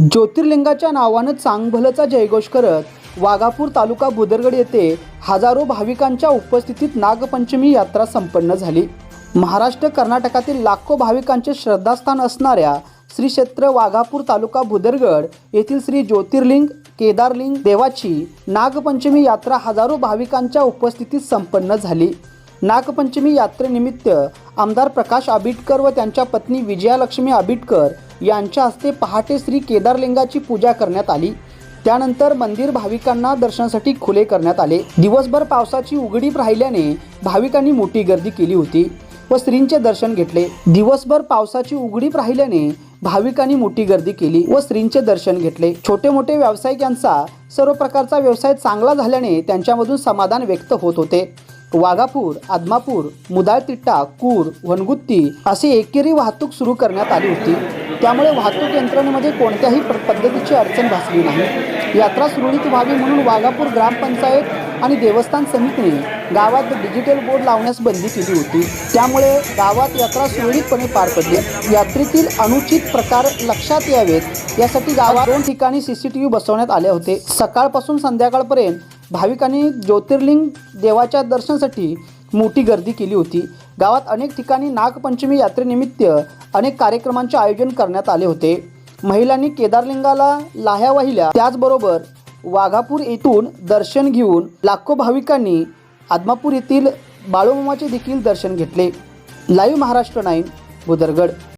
ज्योतिर्लिंगाच्या नावानं चांगभलचा जयघोष करत वाघापूर तालुका बुदरगड येथे हजारो भाविकांच्या उपस्थितीत नागपंचमी यात्रा संपन्न झाली. महाराष्ट्र कर्नाटकातील लाखो भाविकांचे श्रद्धास्थान असणाऱ्या श्री क्षेत्र वाघापूर तालुका बुदरगड येथील श्री ज्योतिर्लिंग केदारलिंग देवाची नागपंचमी यात्रा हजारो भाविकांच्या उपस्थितीत संपन्न झाली. नागपंचमी यात्रेनिमित्त आमदार प्रकाश आबिटकर व त्यांच्या पत्नी विजयालक्ष्मी आबिटकर यांच्या हस्ते पहाटे श्री केदारलिंगाची पूजा करण्यात आली. त्यानंतर मंदिर भाविकांना दर्शनासाठी खुले करण्यात आले. दिवसभर पावसाची उघडीप राहिल्याने भाविकांनी मोठी गर्दी केली होती व श्रींचे दर्शन घेतले. दिवसभर पावसाची उघडीप राहिल्याने भाविकांनी मोठी गर्दी केली व श्रींचे दर्शन घेतले. छोटे मोठे व्यावसायिक यांचा सर्व प्रकारचा व्यवसाय चांगला झाल्याने त्यांच्यामधून समाधान व्यक्त होत होते. वाघापूर आदमापूर मुदाळतिट्टा कूर वनगुत्ती अशी एकेरी वाहतूक सुरू करण्यात आली होती. त्यामुळे वाहतूक यंत्रणेमध्ये कोणत्याही पद्धतीची अडचण भासली नाही. यात्रा सुरळीत व्हावी म्हणून वाघापूर ग्रामपंचायत आणि देवस्थान समितीने गावात डिजिटल बोर्ड लावण्यास बंदी केली होती. त्यामुळे गावात यात्रा सुरळीतपणे पार पडली. यात्रेतील अनुचित प्रकार लक्षात यावेत. यासाठी गावात दोन ठिकाणी सीसीटीव्ही बसवण्यात आले होते. सकाळपासून संध्याकाळपर्यंत भाविकांनी ज्योतिर्लिंग देवाच्या दर्शनासाठी मोठी गर्दी केली होती. गावात अनेक ठिकाणी नागपंचमी यात्रेनिमित्त अनेक कार्यक्रमांचे आयोजन करण्यात आले होते. महिलांनी केदारलिंगाला लाह्या वाहिल्या. त्याचबरोबर वाघापूर येथून दर्शन घेऊन लाखो भाविकांनी आदमापूर येथील बाळूमामाचे देखील दर्शन घेतले. Live Maharashtra nine Bhudargad